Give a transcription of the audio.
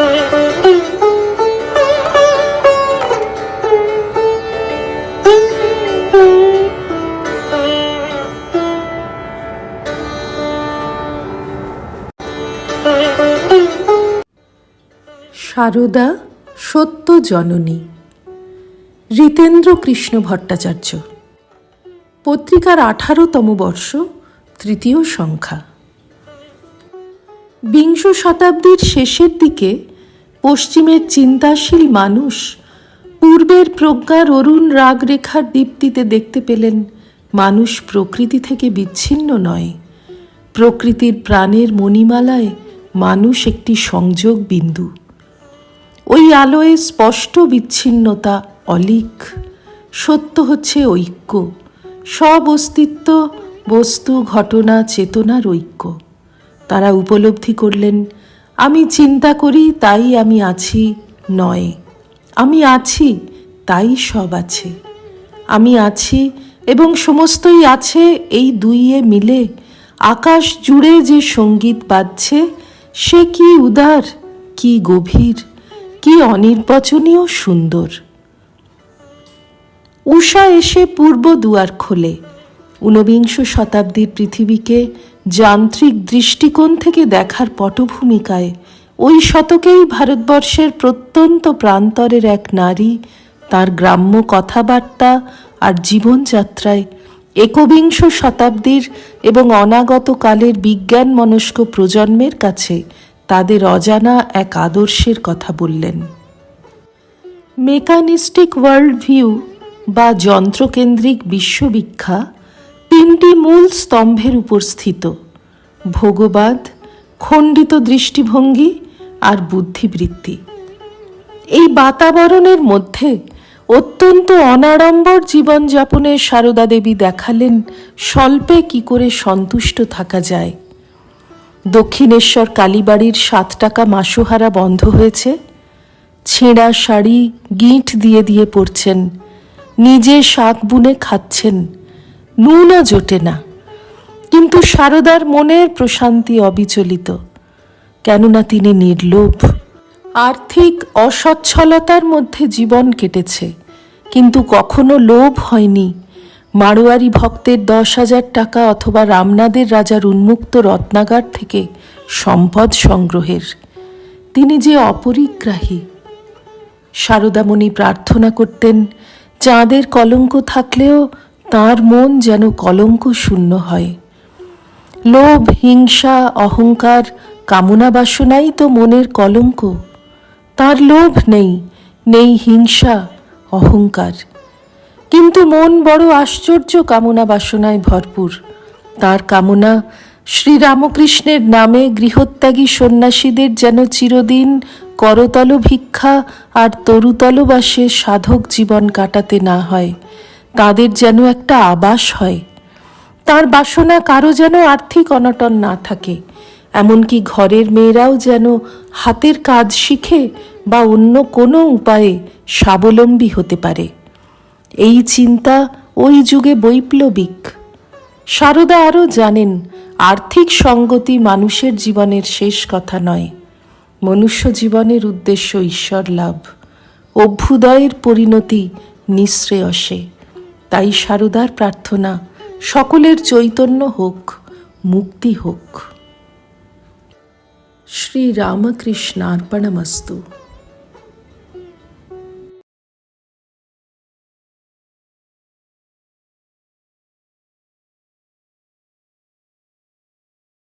সারদা সত্য জননী রিতেন্দ্র কৃষ্ণ ভট্টাচার্য। পত্রিকার আঠারোতম বর্ষ তৃতীয় সংখ্যা। বিংশ শতাব্দীর শেষের দিকে পশ্চিমের চিন্তাশীল মানুষ পূর্বের প্রজ্ঞার অরুণ রাগরেখার দীপ্তিতে দেখতে পেলেন মানুষ প্রকৃতি থেকে বিচ্ছিন্ন নয়। প্রকৃতির প্রাণের মণিমালায় মানুষ একটি সংযোগ বিন্দু। ওই আলোয় স্পষ্ট বিচ্ছিন্নতা অলিক। সত্য হচ্ছে ঐক্য। সব অস্তিত্ব, বস্তু, ঘটনা, চেতনার ঐক্য। তারা উপলব্ধি করলেন, আমি চিন্তা করি তাই আমি আছি, নয়। আমি আছি, তাই সব আছে। আমি আছি এবং সমস্তই আছে এই দুইয়ে মিলে। আকাশ জুড়ে যে সংগীত বাজছে, সে কি উদার, কি গভীর, কি অনির্বচনীয় সুন্দর। উষা এসে পূর্ব দুয়ার খোলে। ঊনবিংশ শতাব্দীর পৃথিবীকে যান্ত্রিক দৃষ্টিকোণ থেকে দেখার পটভূমিকায় ওই শতকেই ভারতবর্ষের প্রত্যন্ত প্রান্তরের এক নারী, তার গ্রাম্য কথাবার্তা আর জীবনযাত্রায় একবিংশ শতাব্দীর এবং অনাগত কালের বিজ্ঞান মনস্ক প্রজন্মের কাছে তাদের অজানা এক আদর্শের কথা বললেন। মেকানিস্টিক ওয়ার্ল্ড ভিউ বা যন্ত্রকেন্দ্রিক বিশ্ববিখ্যা তিনটি মূল স্তম্ভের উপর স্থিত, ভোগবাদ, খণ্ডিত দৃষ্টিভঙ্গি আর বুদ্ধিবৃত্তি। এই বাতাবরণের মধ্যে অত্যন্ত অনাড়ম্বর জীবনযাপনে সারদা দেবী দেখালেন স্বল্পে কি করে সন্তুষ্ট থাকা যায়। দক্ষিণেশ্বর কালীবাড়ির সাত টাকা মাসোহারা বন্ধ হয়েছে। ছেঁড়া শাড়ি গিঁট দিয়ে দিয়ে পড়ছেন নিজে শাক বুনে খাচ্ছেন। নুনও জোটে না। কিন্তু সারদার মনের প্রশান্তি অবিচলিত, কেননা তিনি নির্লোভ। আর্থিক অসচ্ছলতার মধ্যে জীবন কেটেছে, কিন্তু কখনো লোভ হয়নি। মারোয়ারি ভক্তের দশ হাজার টাকা অথবা রামনাদের রাজার উন্মুক্ত রত্নাগার থেকে সম্পদ সংগ্রহের। তিনি যে অপরিগ্রাহী। সারদামণি প্রার্থনা করতেন, চাঁদের কলঙ্ক থাকলেও তার মন যেন কলঙ্ক শূন্য হয়। লোভ, হিংসা, অহংকার, কামনা বাসনাই তো মনের কলঙ্ক। তার লোভ নেই নেই হিংসা, অহংকার। কিন্তু মন বড় আশ্চর্য কামনা বাসনায় ভরপুর। তার কামনা শ্রীরামকৃষ্ণের নামে গৃহত্যাগী সন্ন্যাসীদের যেন চিরদিন করতল ভিক্ষা আর তরুতলবাসে সাধক জীবন কাটাতে না হয়। তাদের যেন একটা আবাস হয়। তার বাসনা কারও যেন আর্থিক অনটন না থাকে। এমনকি ঘরের মেয়েরাও যেন হাতের কাজ শিখে বা অন্য কোনো উপায়ে স্বাবলম্বী হতে পারে। এই চিন্তা ওই যুগে বৈপ্লবিক। সারদা আরও জানেন, আর্থিক সঙ্গতি মানুষের জীবনের শেষ কথা নয়। মনুষ্য জীবনের উদ্দেশ্য ঈশ্বর লাভ। অভ্যুদয়ের পরিণতি নিঃশ্রেয়সে। তাই সারদার প্রার্থনা সকলের চৈতন্য হোক মুক্তি হোক। শ্রীরামকৃষ্ণার্পণমস্তু।